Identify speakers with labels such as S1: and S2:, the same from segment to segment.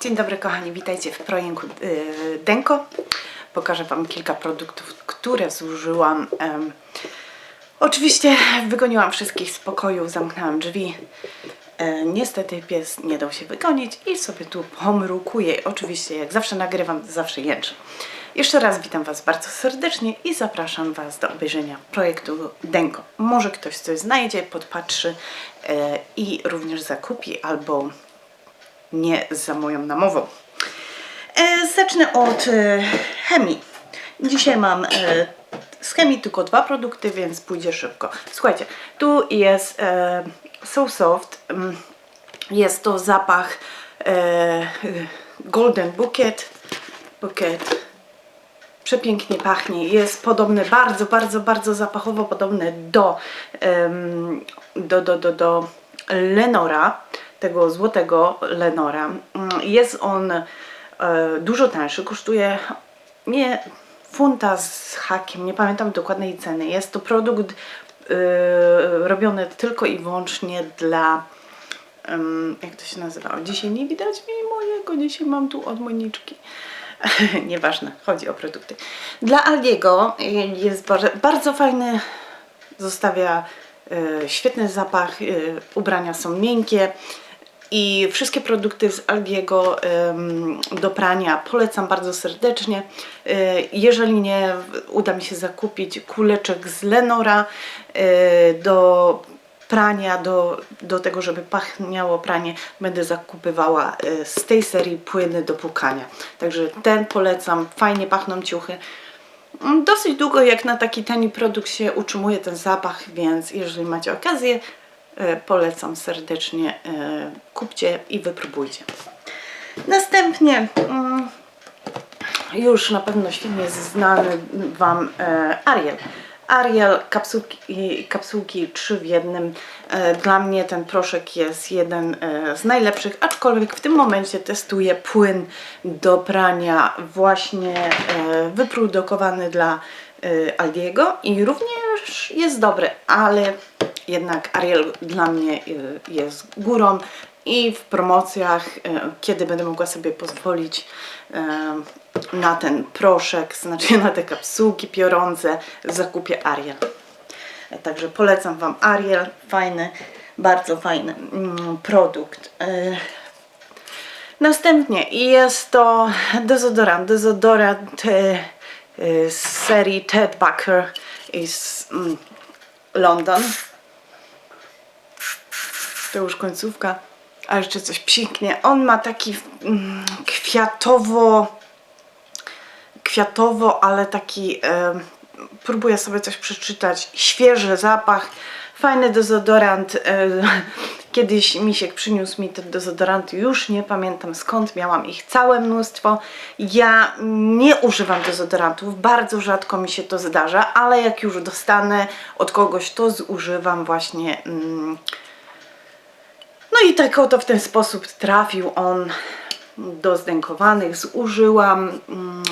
S1: Dzień dobry kochani, witajcie w projektu yy, Denko. Pokażę Wam kilka produktów, które zużyłam. Oczywiście wygoniłam wszystkich z pokoju, zamknęłam drzwi. E, niestety pies nie dał się wygonić i sobie tu pomrukuje. Oczywiście jak zawsze nagrywam, zawsze jęczę. Jeszcze raz witam Was bardzo serdecznie i zapraszam Was do obejrzenia projektu Denko. Może ktoś coś znajdzie, podpatrzy e, i również zakupi albo nie za moją namową. E, zacznę od e, chemii. Dzisiaj mam e, z chemii tylko dwa produkty, więc pójdzie szybko. Słuchajcie, tu jest e, So Soft. Mm, Jest to zapach e, Golden Bouquet. Bouquet. Przepięknie pachnie. Jest podobny, bardzo, bardzo, bardzo zapachowo podobny do, em, do, do, do, do Lenora, tego złotego Lenora. Mm, Jest on e, dużo tańszy, kosztuje nie funta z hakiem, nie pamiętam dokładnej ceny. Jest to produkt e, robiony tylko i wyłącznie dla jak to się nazywało? Dzisiaj nie widać mi mojego, dzisiaj mam tu od Moniczki. Nieważne, chodzi o produkty. Dla Aldiego y, jest bar- bardzo fajny, zostawia y, świetny zapach, ubrania są miękkie i wszystkie produkty z Aldiego do prania polecam bardzo serdecznie. Y, jeżeli nie uda mi się zakupić kuleczek z Lenora y, do prania, do, do tego, żeby pachniało pranie, będę zakupywała y, z tej serii płyny do płukania. Także ten polecam, fajnie pachną ciuchy. Mm, Dosyć długo jak na taki tani produkt się utrzymuje ten zapach, więc jeżeli macie okazję, polecam serdecznie, y, kupcie i wypróbujcie. Następnie mm, już na pewno świetnie znany Wam e, Ariel. Ariel, kapsułki, kapsułki 3 w jednym. E, Dla mnie ten proszek jest jeden e, z najlepszych, aczkolwiek w tym momencie testuję płyn do prania właśnie e, wyprodukowany dla e, Aldiego i również jest dobry, ale jednak Ariel dla mnie e, jest górą i w promocjach, e, kiedy będę mogła sobie pozwolić e, na ten proszek, znaczy na te kapsułki piorące, zakupię Ariel. Także polecam Wam Ariel, fajny, bardzo fajny mm, produkt. Następnie jest to dezodorant, dezodorant z serii Ted Baker z mm, London. To już końcówka. A jeszcze coś pięknie. On ma taki mm, kwiatowo, kwiatowo, ale taki. Próbuję sobie coś przeczytać. Świeży zapach, fajny dezodorant. Kiedyś Misiek przyniósł mi te dezodoranty, już nie pamiętam skąd, miałam ich całe mnóstwo. Ja nie używam dezodorantów, bardzo rzadko mi się to zdarza, ale jak już dostanę od kogoś, to zużywam właśnie. Mm, no i tak oto w ten sposób trafił on do zdękowanych. Zużyłam mm,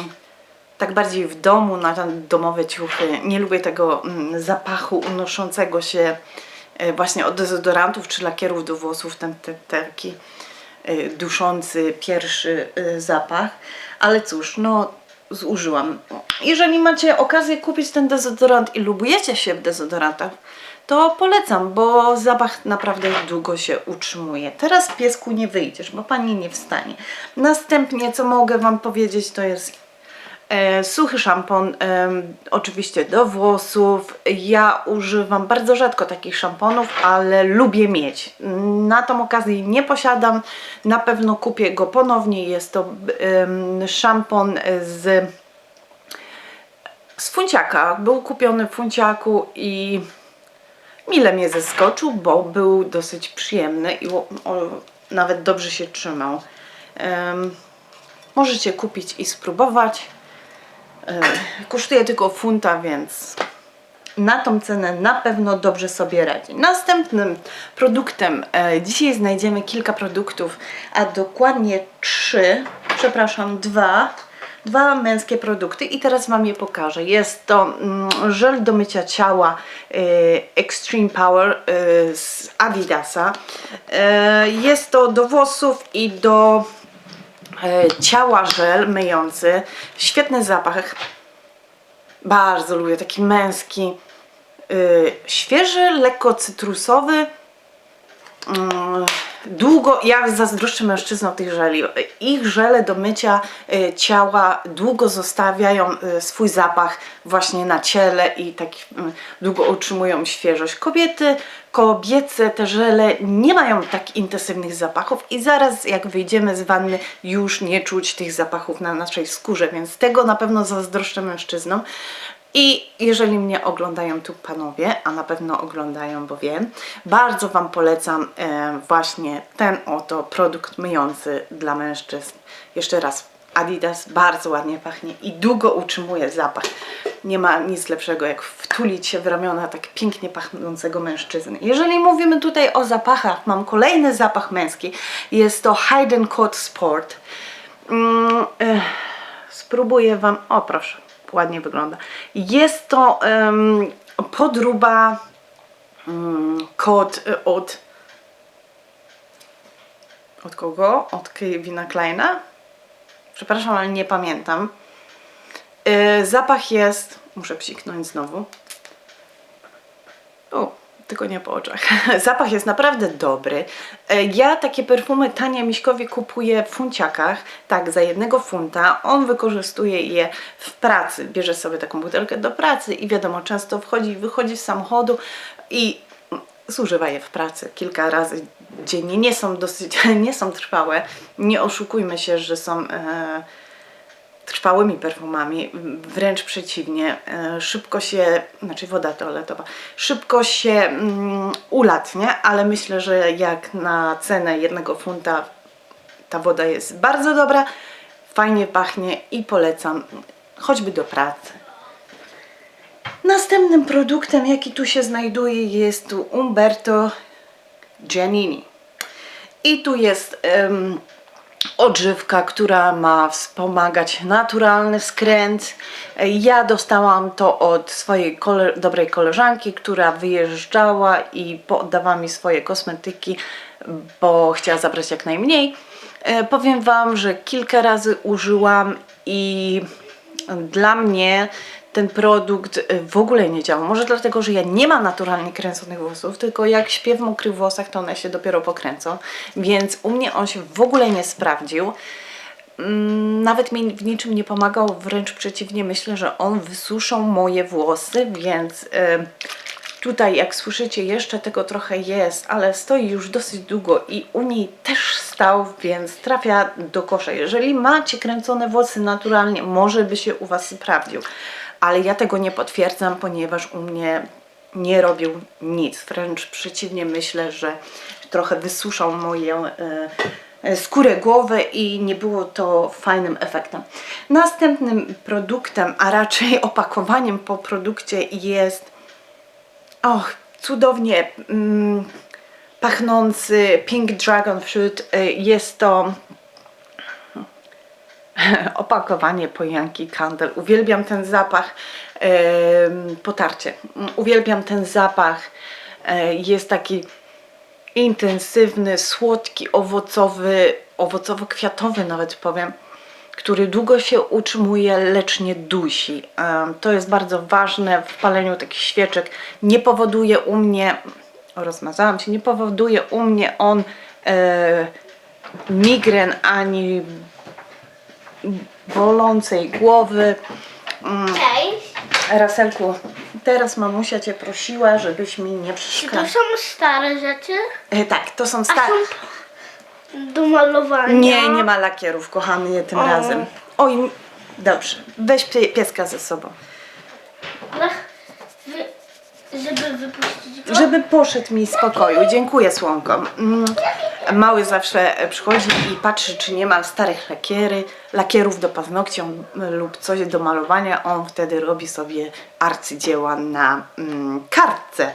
S1: tak bardziej w domu, na domowe ciuchy. Nie lubię tego mm, zapachu unoszącego się właśnie od dezodorantów czy lakierów do włosów, ten, taki e, duszący pierwszy e, zapach. Ale cóż, no zużyłam. Jeżeli macie okazję kupić ten dezodorant i lubujecie się w dezodorantach, to polecam, bo zapach naprawdę długo się utrzymuje. Teraz piesku nie wyjdziesz, bo pani nie wstanie. Następnie, co mogę Wam powiedzieć, to jest e, suchy szampon, em, oczywiście do włosów. Ja używam bardzo rzadko takich szamponów, ale lubię mieć. Na tą okazję nie posiadam, na pewno kupię go ponownie. Jest to szampon z z funciaka. Był kupiony w funciaku i mile mnie zaskoczył, bo był dosyć przyjemny i nawet dobrze się trzymał. Em, możecie kupić i spróbować. E, kosztuje tylko funta, więc na tą cenę na pewno dobrze sobie radzi. Następnym produktem, e, dzisiaj znajdziemy kilka produktów, a dokładnie trzy, przepraszam, dwa, dwa męskie produkty i teraz Wam je pokażę. Jest to mm, żel do mycia ciała e, Extreme Power z Adidasa. Jest to do włosów i do ciała żel myjący. Świetny zapach. Bardzo lubię, taki męski. y, świeży, lekko cytrusowy. Długo, ja zazdroszczę mężczyznom tych żeli. Ich żele do mycia y, ciała długo zostawiają y, swój zapach właśnie na ciele i tak y, długo utrzymują świeżość. Kobiety, kobiece te żele nie mają tak intensywnych zapachów i zaraz jak wyjdziemy z wanny już nie czuć tych zapachów na naszej skórze, więc tego na pewno zazdroszczę mężczyznom. I jeżeli mnie oglądają tu panowie, a na pewno oglądają, bo wiem, bardzo Wam polecam e, właśnie ten oto produkt myjący dla mężczyzn. Jeszcze raz, Adidas bardzo ładnie pachnie i długo utrzymuje zapach. Nie ma nic lepszego jak wtulić się w ramiona tak pięknie pachnącego mężczyzny. Jeżeli mówimy tutaj o zapachach, mam kolejny zapach męski. Jest to Hayden Coat Sport. Mm, eh, spróbuję Wam, o proszę, ładnie wygląda. Jest to em, podróba mm, kod y, od od kogo? Od Kevina Kleina? Przepraszam, ale nie pamiętam. Y, zapach jest, muszę psiknąć znowu. O, tylko nie po oczach. Zapach jest naprawdę dobry. E, Ja takie perfumy tanie Miśkowi kupuję w funciakach, tak, za jednego funta. On wykorzystuje je w pracy. Bierze sobie taką butelkę do pracy i wiadomo, często wchodzi i wychodzi z samochodu i zużywa je w pracy kilka razy dziennie. Nie są dosyć, nie są trwałe. Nie oszukujmy się, że są e, trwałymi perfumami, wręcz przeciwnie, e, szybko się, znaczy woda toaletowa, szybko się mm, ulatnia, ale myślę, że jak na cenę jednego funta ta woda jest bardzo dobra, fajnie pachnie i polecam choćby do pracy. Następnym produktem, jaki tu się znajduje, jest tu Umberto Giannini. I tu jest em, odżywka, która ma wspomagać naturalny skręt. Ja dostałam to od swojej kole dobrej koleżanki, która wyjeżdżała i poddawała mi swoje kosmetyki, bo chciała zabrać jak najmniej. E, powiem Wam, że kilka razy użyłam i dla mnie ten produkt y, w ogóle nie działa. Może dlatego, że ja nie mam naturalnie kręconych włosów, tylko jak śpię w mokrych włosach, to one się dopiero pokręcą. Więc u mnie on się w ogóle nie sprawdził. Mm, Nawet mi w niczym nie pomagał, wręcz przeciwnie, myślę, że on wysuszą moje włosy, więc y, tutaj jak słyszycie jeszcze tego trochę jest, ale stoi już dosyć długo i u niej też stał, więc trafia do kosza. Jeżeli macie kręcone włosy naturalnie, może by się u Was sprawdził, ale ja tego nie potwierdzam, ponieważ u mnie nie robił nic. Wręcz przeciwnie, myślę, że trochę wysuszał moją e, e, skórę głowy i nie było to fajnym efektem. Następnym produktem, a raczej opakowaniem po produkcie jest Och, cudownie mm, pachnący Pink Dragon Fruit. Y, Jest to opakowanie po Yankee Candle. Uwielbiam ten zapach. Potarcie. Uwielbiam ten zapach. E, Jest taki intensywny, słodki, owocowy, owocowo-kwiatowy nawet powiem, który długo się utrzymuje, lecz nie dusi. Em, To jest bardzo ważne w paleniu takich świeczek. Nie powoduje u mnie, rozmazałam się, nie powoduje u mnie on e, migren ani bolącej głowy.
S2: Cześć.
S1: Raselku, teraz mamusia Cię prosiła, żebyś mi nie
S2: Czy to
S1: przeszkadzał.
S2: są stare rzeczy?
S1: E, tak, to są
S2: A
S1: stare.
S2: są do malowania?
S1: Nie, nie ma lakierów, kochany je tym
S2: O.
S1: razem. Oj, dobrze. Weź pie- pieska ze sobą.
S2: Ale wy, żeby wypuścić go?
S1: Żeby poszedł mi z pokoju. Dziękuję, słonko. Mm, Mały zawsze przychodzi i patrzy, czy nie ma starych lakiery, lakierów do paznokci lub coś do malowania. On wtedy robi sobie arcydzieła na mm, kartce.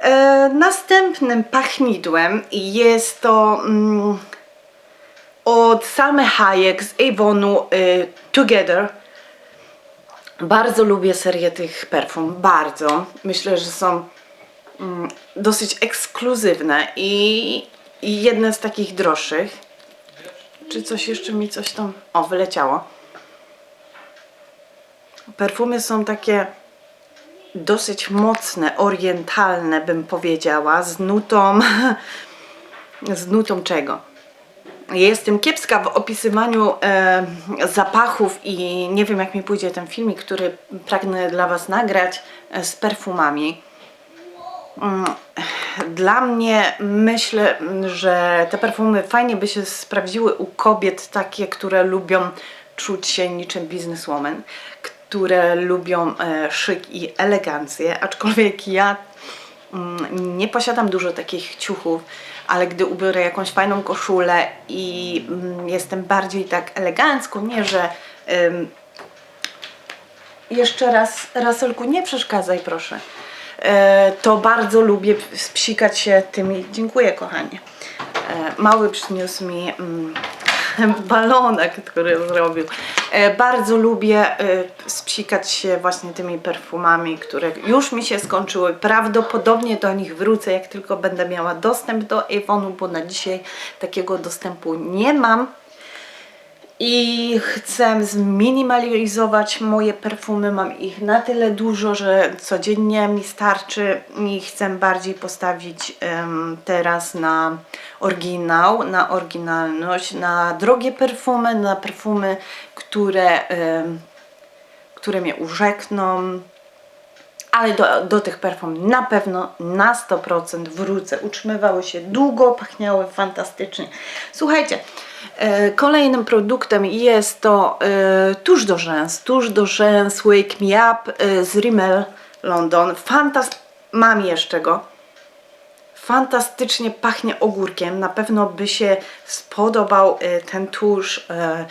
S1: E, następnym pachnidłem jest to mm, od Salmy Hayek z Avonu y, Together. Bardzo lubię serię tych perfum, bardzo. Myślę, że są mm, dosyć ekskluzywne i, i jedne z takich droższych. czy coś jeszcze mi coś tam... O, wyleciało. Perfumy są takie dosyć mocne, orientalne bym powiedziała, z nutą... z nutą czego? Jestem kiepska w opisywaniu e, zapachów i nie wiem jak mi pójdzie ten filmik, który pragnę dla Was nagrać e, z perfumami. Mm, Dla mnie myślę, że te perfumy fajnie by się sprawdziły u kobiet takie, które lubią czuć się niczym bizneswoman, które lubią e, szyk i elegancję, aczkolwiek ja mm, nie posiadam dużo takich ciuchów, ale gdy ubiorę jakąś fajną koszulę i mm, jestem bardziej tak elegancko, nie że jeszcze raz, Raselku, nie przeszkadzaj proszę. E, to bardzo lubię spsikać się tymi. Dziękuję, kochanie. E, mały przyniósł mi mm, balonek, który zrobił. E, bardzo lubię spsikać się właśnie tymi perfumami, które już mi się skończyły. Prawdopodobnie do nich wrócę, jak tylko będę miała dostęp do Avonu, bo na dzisiaj takiego dostępu nie mam. I chcę zminimalizować moje perfumy. Mam ich na tyle dużo, że codziennie mi starczy i chcę bardziej postawić em, teraz na oryginał, na oryginalność, na drogie perfumy, na perfumy, które, em, które mnie urzekną. Ale do, do tych perfum na pewno na 100% wrócę. Utrzymywały się długo, pachniały fantastycznie. Słuchajcie, kolejnym produktem jest to e, tusz do rzęs. Tusz do rzęs Wake Me Up e, z Rimmel London. Fantast... Mam jeszcze go. Fantastycznie pachnie ogórkiem. Na pewno by się spodobał e, ten tusz e,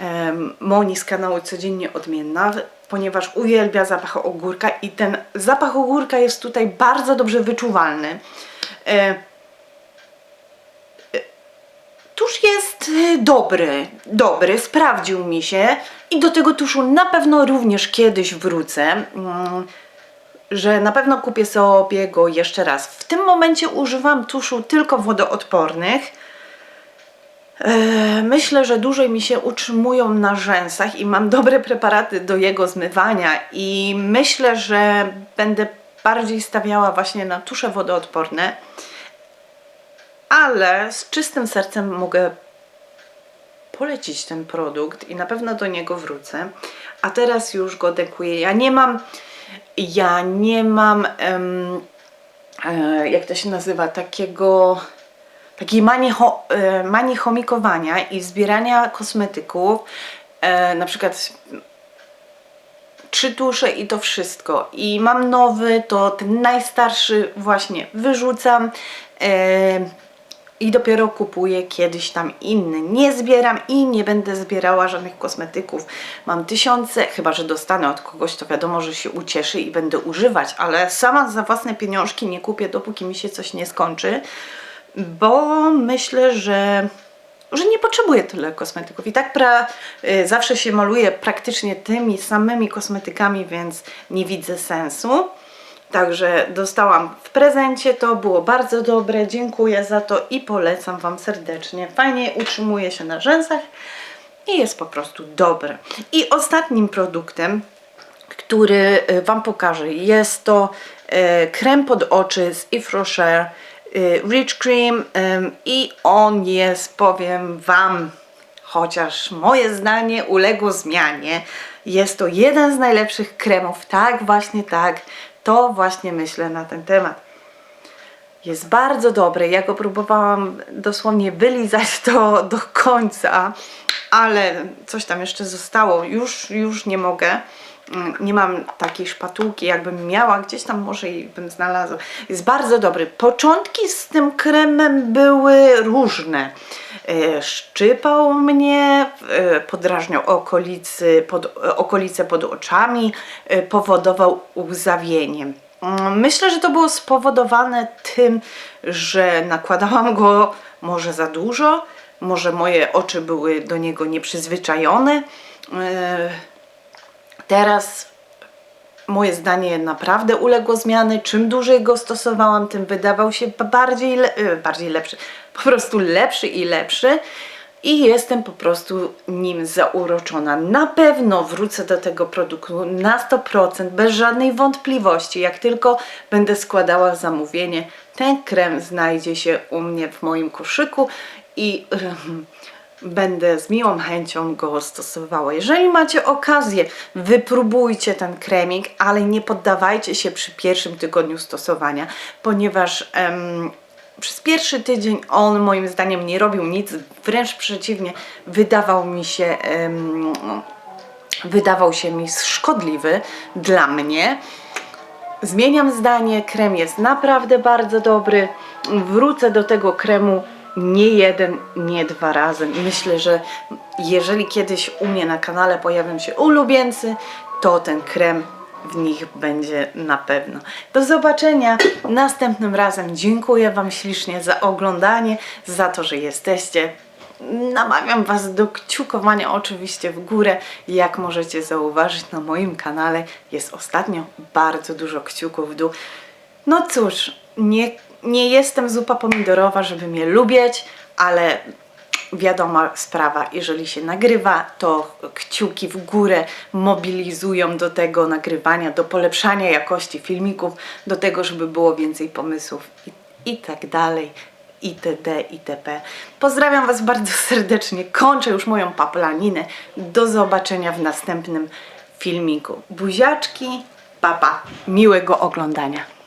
S1: e, Moni z kanału Codziennie Odmienna, ponieważ uwielbia zapach ogórka i ten zapach ogórka jest tutaj bardzo dobrze wyczuwalny. E, Tusz jest e, dobry, dobry, sprawdził mi się i do tego tuszu na pewno również kiedyś wrócę. Mm, że na pewno kupię sobie go jeszcze raz. W tym momencie używam tuszu tylko wodoodpornych. E, Myślę, że dłużej mi się utrzymują na rzęsach i mam dobre preparaty do jego zmywania i myślę, że będę bardziej stawiała właśnie na tusze wodoodporne. Ale z czystym sercem mogę polecić ten produkt i na pewno do niego wrócę. A teraz już go dekuję. Ja nie mam, ja nie mam, em, e, jak to się nazywa, takiego, takiej manii, ho, e, chomikowania i zbierania kosmetyków. E, na przykład trzy tusze i to wszystko. I mam nowy, to ten najstarszy właśnie wyrzucam. E, i dopiero kupuję kiedyś tam inny. Nie zbieram i nie będę zbierała żadnych kosmetyków. Mam tysiące, chyba że dostanę od kogoś, to wiadomo, że się ucieszy i będę używać, ale sama za własne pieniążki nie kupię, dopóki mi się coś nie skończy, bo myślę, że że nie potrzebuję tyle kosmetyków. I tak pra, y, zawsze się maluję praktycznie tymi samymi kosmetykami, więc nie widzę sensu. Także dostałam w prezencie, to było bardzo dobre, dziękuję za to i polecam Wam serdecznie. Fajnie utrzymuje się na rzęsach i jest po prostu dobre. I ostatnim produktem, który y, Wam pokażę, jest to y, krem pod oczy z Yves Rocher y, Rich Cream i on jest, powiem Wam, chociaż moje zdanie uległo zmianie. Jest to jeden z najlepszych kremów, tak, właśnie tak. To właśnie myślę na ten temat. Jest bardzo dobry. Ja go próbowałam dosłownie wylizać to do końca, ale coś tam jeszcze zostało. Już, już nie mogę. Mm, Nie mam takiej szpatułki, jakbym miała, gdzieś tam może i bym znalazła. Jest bardzo dobry. Początki z tym kremem były różne. E, Szczypał mnie, e, podrażniał okolicy, pod, e, okolice pod oczami, powodował łzawienie. Mm, Myślę, że to było spowodowane tym, że nakładałam go może za dużo, może moje oczy były do niego nieprzyzwyczajone. Teraz moje zdanie naprawdę uległo zmiany. Czym dłużej go stosowałam, tym wydawał się bardziej, le- e, bardziej lepszy, po prostu lepszy i lepszy. i jestem po prostu nim zauroczona. Na pewno wrócę do tego produktu na 100%, bez żadnej wątpliwości. Jak tylko będę składała zamówienie, ten krem znajdzie się u mnie w moim koszyku i em, będę z miłą chęcią go stosowała. Jeżeli macie okazję, wypróbujcie ten kremik, ale nie poddawajcie się przy pierwszym tygodniu stosowania, ponieważ em, przez pierwszy tydzień on moim zdaniem nie robił nic, wręcz przeciwnie, wydawał mi się em, wydawał się mi szkodliwy dla mnie. Zmieniam zdanie, krem jest naprawdę bardzo dobry. Wrócę do tego kremu nie jeden, nie dwa razy. Myślę, że jeżeli kiedyś u mnie na kanale pojawią się ulubieńcy, to ten krem w nich będzie na pewno. Do zobaczenia następnym razem. Dziękuję Wam ślicznie za oglądanie, za to, że jesteście. Namawiam Was do kciukowania oczywiście w górę. Jak możecie zauważyć na moim kanale jest ostatnio bardzo dużo kciuków w dół. No cóż, nie, nie jestem zupa pomidorowa, żeby mnie lubić, ale wiadoma sprawa, jeżeli się nagrywa, to kciuki w górę mobilizują do tego nagrywania, do polepszania jakości filmików, do tego, żeby było więcej pomysłów i, i tak dalej itd. itp. Pozdrawiam Was bardzo serdecznie. Kończę już moją paplaninę. Do zobaczenia w następnym filmiku. Buziaczki, papa. Miłego oglądania.